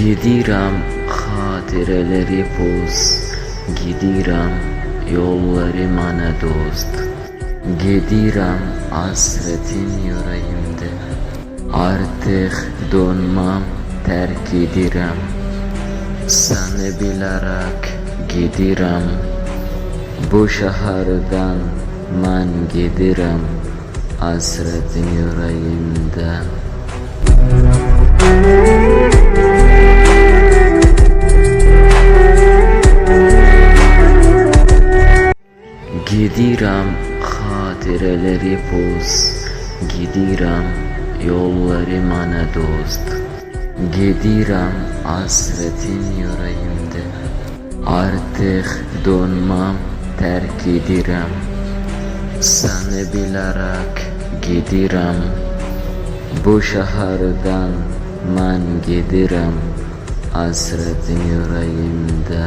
Gidirəm xatirələri poz Gidirəm yolları mənə dost. Gidirəm hasretin yüreğimde Artık donmam terk edirəm. Səni bilərək gidirəm Bu şəhərdən mən gedirəm Hasretin yüreğimde Gidirəm xatirələri poz Gidirəm yolları mənə dost. Gidirəm hasretin yüreğimde Artık donmam terk edirəm. Səni bilərək gedirəm Bu şəhərdən mən gedirəm Hasretin yüreğimde